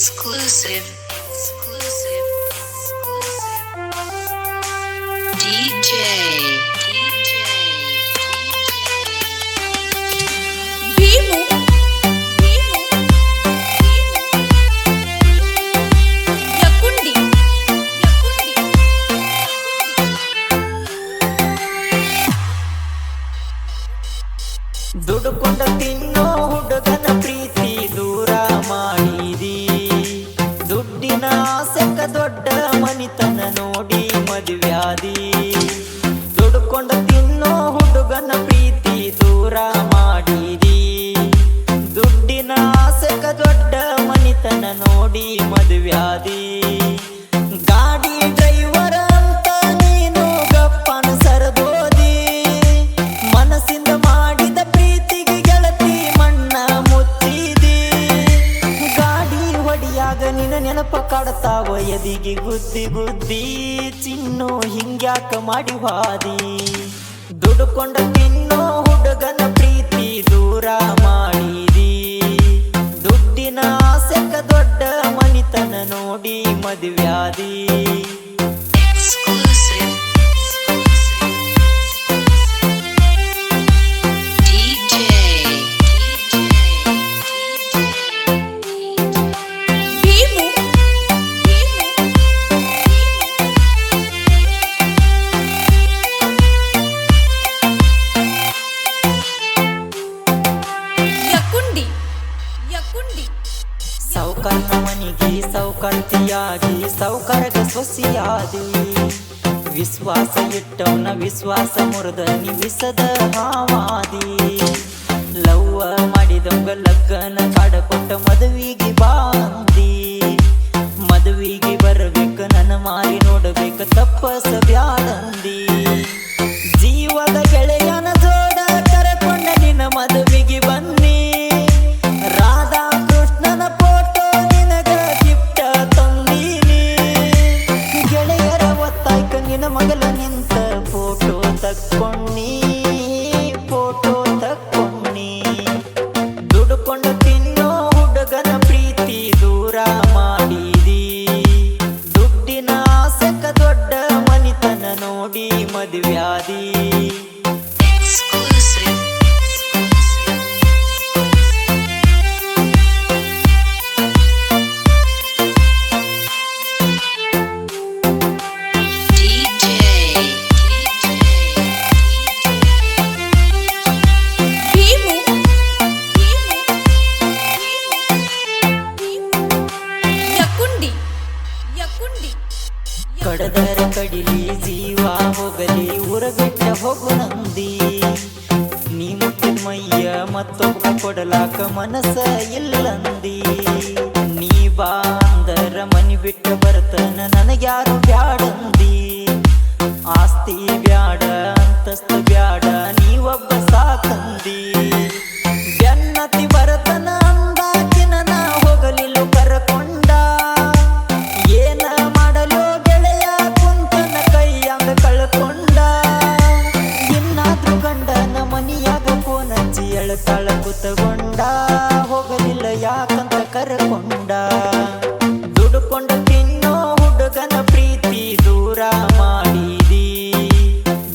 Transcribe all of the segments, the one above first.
Exclusive. Exclusive. ನೋಡಿ ಮದುವ್ಯಾದಿ. ಗಾಡಿ driver ಅಂತ ನೀನು ಗಪ್ಪನ ಸರದೋದಿ. ಮನಸ್ಸಿಂದ ಮಾಡಿದ ಪ್ರೀತಿಗೆ ಗೆಳತಿ ಮಣ್ಣ ಮುಚ್ಚಿದಿ. ಗಾಡಿ ಒಡಿಯಾಗ ನಿನ್ನ ನೆನಪ ಕಾಡತಾವ, ಎದಿಗೆ ಗುದ್ದಿ ಗುದ್ದಿ ಚಿನ್ನು ಹಿಂಗ್ಯಾಕ ಮಾಡಿ ವಾದಿ. ದುಡುಕೊಂಡ ತಿನ್ನೋ ಹುಡುಗನ ಪ್ರೀತಿ ದೂರ ಮಾಡಿದಿ ನೋಡಿ ಮದುವ್ಯಾದಿ Exclusive. DJ. ಸೌಕರ್ನ ಮನಿಗೆ ಸೌಕರ್ತಿಯಾಗಿ ಸೌಕರ್ಗ ಸೊಸಿಯಾದಿ ವಿಶ್ವಾಸ ಇಟ್ಟವನ ವಿಶ್ವಾಸ ಮುರಿದ ನಿವಿಸದ ಹಾವಾದಿ. ಲವ್ವ ಮಾಡಿದವಂಗ ಲಗ್ಗನ ಕಾಡಕೊಟ್ಟ ಮದುವಿಗೆ ಬಾಂದಿ. ಮದುವಿಗೆ ಬರಬೇಕು ನನ್ನ ಮಾರಿ ನೋಡಬೇಕ ತಪ್ಪಸ ಬ್ಯಾಡಂದಿ. ಜೀವದ ಗೆಳೆಯನ ಹುಡುಗನ ಪ್ರೀತಿ ದೂರ ಮಾಡಿದಿ. ದುಡ್ಡಿನ ಆಸಕ ದೊಡ್ಡ ಮನಿತನ ನೋಡಿ ಮದುವ್ಯಾದಿ ಕಡದರ ಕಡಿಲಿ ಜೀವ ಹೋಗಲಿ ಊರ ಬಿಟ್ಟ ಹೋಗು ನಂದಿ. ನೀ ಮುಟ್ಟಿದ ಮೈಯ ಮತ್ತೊಬ್ಬ ಕೊಡಲಾಕ ಮನಸ್ಸ ಇಲ್ಲಂದಿ. ನೀ ಬಾ ಅಂದರ ಮನಿ ಬಿಟ್ಟ ಬರ್ತನ ನನಗ್ಯಾರು ಬ್ಯಾಡಂದಿ. ಆಸ್ತಿ ಬ್ಯಾಡ, ಅಂತಸ್ತು ಬ್ಯಾಡ, ನೀವೊಬ್ಬ ಸಾಕಂದಿ. ಬೆನ್ನತಿ ಬರತನ ಯಾಕಂತ ಕರಕೊಂಡ. ದುಡ್ಕೊಂಡು ತಿನ್ನೋ ಹುಡುಗನ ಪ್ರೀತಿ ದೂರ ಮಾಡಿದಿ.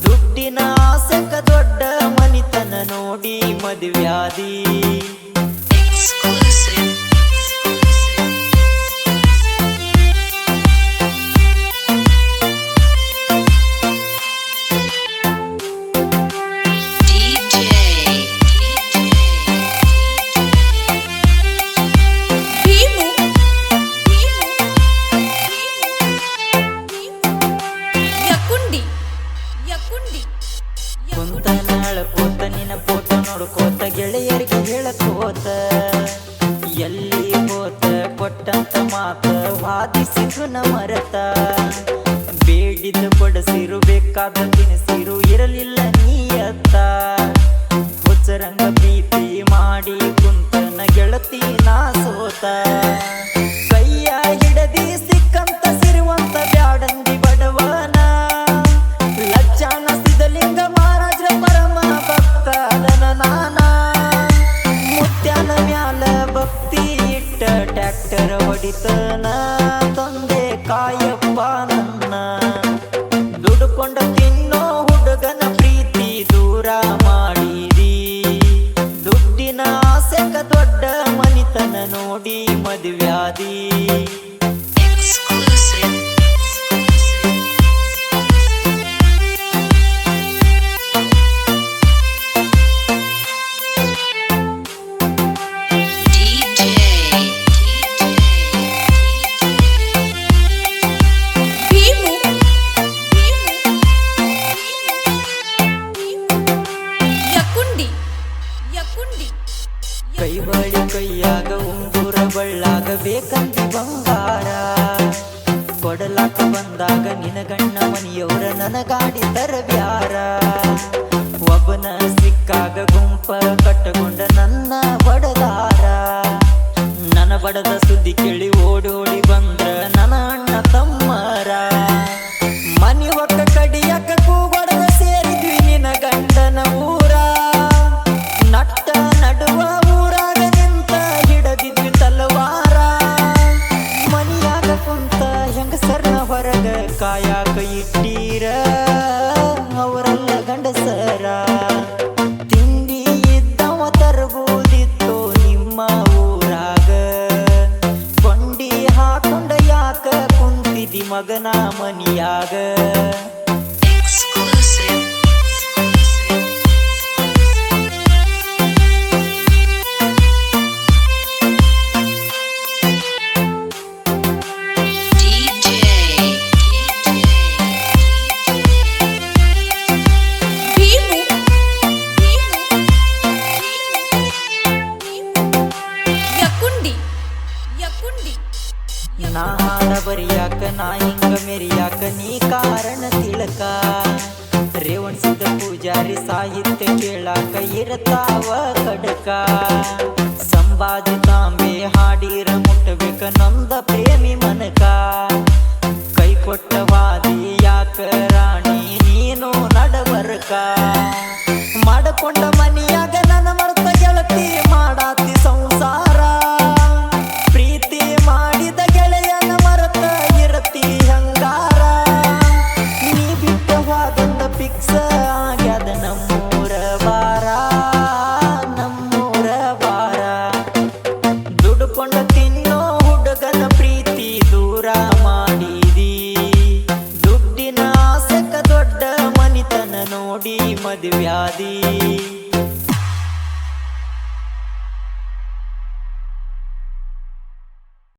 ದುಡ್ಡಿನ ಆಸೆಕ ದೊಡ್ಡ ಮನಿತನ ನೋಡಿ ಮದುವ್ಯಾದಿ. ಹೋತ ಕೊಟ್ಟಂತ ಮಾತ ವಾದಿಸಿದ್ರು ನ ಮರತ. ಬೇಡಿದ ಕೊಡಸಿರು ಬೇಕಾದ ತಿನಿಸಿರು ಇರಲಿಲ್ಲ ನೀಯತ್ತ. ಹುಚ್ಚರಂಗ ಪ್ರೀತಿ ಮಾಡಿ ಕುಂತನ ಗೆಳತಿ ನಾ ಸೋತ. ಟ್ಯಾಕ್ಟರ್ ಹೊಡಿತನ, ತಂದೆ ಕಾಯಪ್ಪ ನನ್ನ. ದುಡುಕೊಂಡ ತಿನ್ನೋ ಹುಡುಗನ ಪ್ರೀತಿ ದೂರ ಮಾಡಿರಿ ದುಡ್ಡಿನ ಆಸೆಕ ದೊಡ್ಡ ಮನಿತನ ನೋಡಿ ಮದುವ್ಯಾದಿ. ಬಳ್ಳಾಗ ಬೇಕಂತ ಬಂಗಾರ. ಕೊಡಲಾಕ ಬಂದಾಗ ನಿನ ಗಣ್ಣ ಮನಿಯವ್ರ ನನಗಾಡಿ ತರಬ್ಯಾರ. ಒಬ್ಬನ ಸಿಕ್ಕಾಗ ಗುಂಪ ಕಟ್ಟಗೊಂಡ ನನ್ನ ಬಡದಾರ. ನನ್ನ ಬಡದ ಸುದ್ದಿ ಕೇಳಿ ಓಡೋಡಿ ಬಂದ್ರ மகனாமணியாக. ನಾ ಬರಿಯಾಕ, ನಾ ಹಿಂಗ ಮೆರಿಯಾಕ, ನೀ ಕಾರಣ ತಿಳಕ. ರೇವಣ್ ಸಿದ್ಧ ಪೂಜಾರಿ ಸಾಹಿತ್ಯ ಕೇಳಾಕ, ಇರತಾವ ಕಡಕ. ಸಂಭಾಜಿ ತಾಂಬೆ ಹಾಡಿರ ಮುಟ್ಟಬೇಕ ನೊಂದ ಪ್ರೇಮಿ